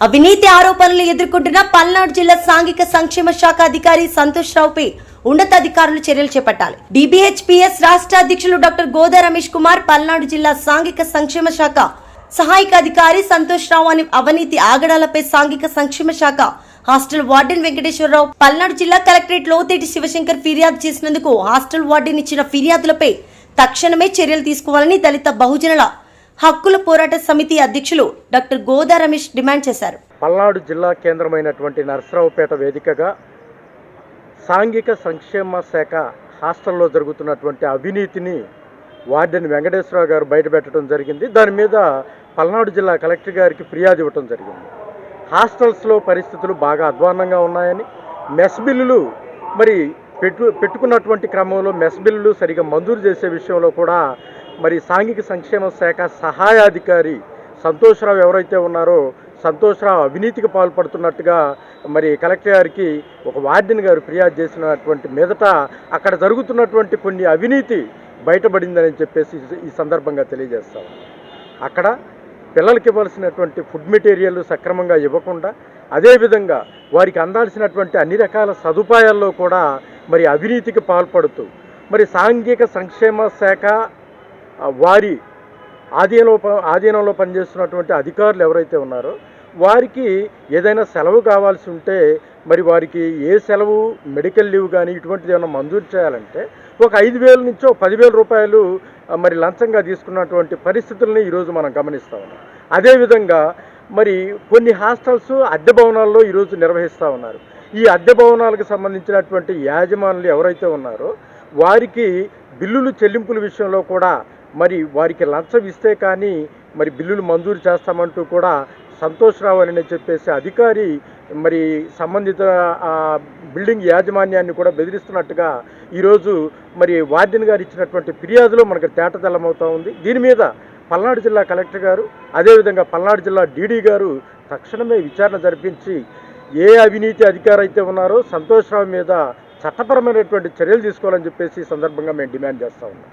అవినీతి ఆరోపణలు ఎదుర్కొంటున్న పల్నాడు జిల్లా సాంఘిక సంక్షేమ శాఖ అధికారి సంతోష్ రావుపై ఉన్నతాధికారులు చర్యలు చేపట్టాలి. డిబిహెచ్పిఎస్ రాష్ట్ర అధ్యక్షులు డాక్టర్ గోదా రమేష్ కుమార్ పల్నాడు జిల్లా సాంఘిక సంక్షేమ శాఖ సహాయక అధికారి సంతోష్ రావు అని అవినీతి ఆగడాలపై సాంఘిక సంక్షేమ శాఖ హాస్టల్ వార్డెన్ వెంకటేశ్వరరావు పల్నాడు జిల్లా కలెక్టరేట్ లోతేటి శివశంకర్ ఫిర్యాదు చేసినందుకు హాస్టల్ వార్డెన్ ఇచ్చిన ఫిర్యాదులపై తక్షణమే చర్యలు తీసుకోవాలని దళిత బహుజనుల హక్కుల పోరాట సమితి అధ్యక్షులు డాక్టర్ గోదా రమేష్ డిమాండ్ చేశారు. పల్నాడు జిల్లా కేంద్రమైనటువంటి నరసరావుపేట వేదికగా సాంఘిక సంక్షేమ శాఖ హాస్టల్లో జరుగుతున్నటువంటి అవినీతిని వార్డెన్ వెంకటేశ్వరరావు గారు బయటపెట్టడం జరిగింది. దాని మీద పల్నాడు జిల్లా కలెక్టర్ గారికి ఫిర్యాదు ఇవ్వటం జరిగింది. హాస్టల్స్లో పరిస్థితులు బాగా అధ్వాన్నంగా ఉన్నాయని మెస్ బిల్లులు మరి పెట్టు పెట్టుకున్నటువంటి క్రమంలో మెస్ బిల్లులు సరిగా మంజూరు చేసే విషయంలో కూడా మరి సాంఘిక సంక్షేమ శాఖ సహాయాధికారి సంతోష్రావు ఎవరైతే ఉన్నారో సంతోష్రావు అవినీతికి పాల్పడుతున్నట్టుగా మరి కలెక్టర్ గారికి ఒక వార్డెన్ గారు ఫిర్యాదు చేసినటువంటి మీదట అక్కడ జరుగుతున్నటువంటి కొన్ని అవినీతి బయటపడిందని చెప్పేసి ఈ సందర్భంగా తెలియజేస్తాం. అక్కడ పిల్లలకి ఇవ్వాల్సినటువంటి ఫుడ్ మెటీరియల్ సక్రమంగా ఇవ్వకుండా అదేవిధంగా వారికి అందాల్సినటువంటి అన్ని రకాల సదుపాయాల్లో కూడా మరి అవినీతికి పాల్పడుతూ మరి సాంఘిక సంక్షేమ శాఖ వారి ఆధీనంలో ఆధీనంలో పనిచేస్తున్నటువంటి అధికారులు ఎవరైతే ఉన్నారో వారికి ఏదైనా సెలవు కావాల్సి ఉంటే మరి వారికి ఏ సెలవు మెడికల్ లీవ్ కానీ ఇటువంటిది ఏమైనా మంజూరు చేయాలంటే ఒక ఐదు వేల నుంచో పదివేల రూపాయలు మరి లంచంగా తీసుకున్నటువంటి పరిస్థితుల్ని ఈరోజు మనం గమనిస్తూ ఉన్నాం. అదేవిధంగా మరి కొన్ని హాస్టల్స్ అద్దె భవనాల్లో ఈరోజు నిర్వహిస్తూ ఉన్నారు. ఈ అద్దె భవనాలకు సంబంధించినటువంటి యాజమానులు ఎవరైతే ఉన్నారో వారికి బిల్లులు చెల్లింపుల విషయంలో కూడా మరి వారికి లంచం ఇస్తే కానీ మరి బిల్లులు మంజూరు చేస్తామంటూ కూడా సంతోష్రావు అని చెప్పేసి అధికారి మరి సంబంధిత బిల్డింగ్ యాజమాన్యాన్ని కూడా బెదిరిస్తున్నట్టుగా ఈరోజు మరి వార్డెన్ గారు ఇచ్చినటువంటి ఫిర్యాదులో మనకు తేటతెల్లమవుతూ ఉంది. దీని మీద పల్నాడు జిల్లా కలెక్టర్ గారు అదేవిధంగా పల్నాడు జిల్లా డీడీ గారు తక్షణమే విచారణ జరిపించి ఏ అవినీతి అధికారి అయితే ఉన్నారో సంతోష్రావు మీద చట్టపరమైనటువంటి చర్యలు తీసుకోవాలని చెప్పేసి ఈ సందర్భంగా మేము డిమాండ్ చేస్తూ ఉన్నాం.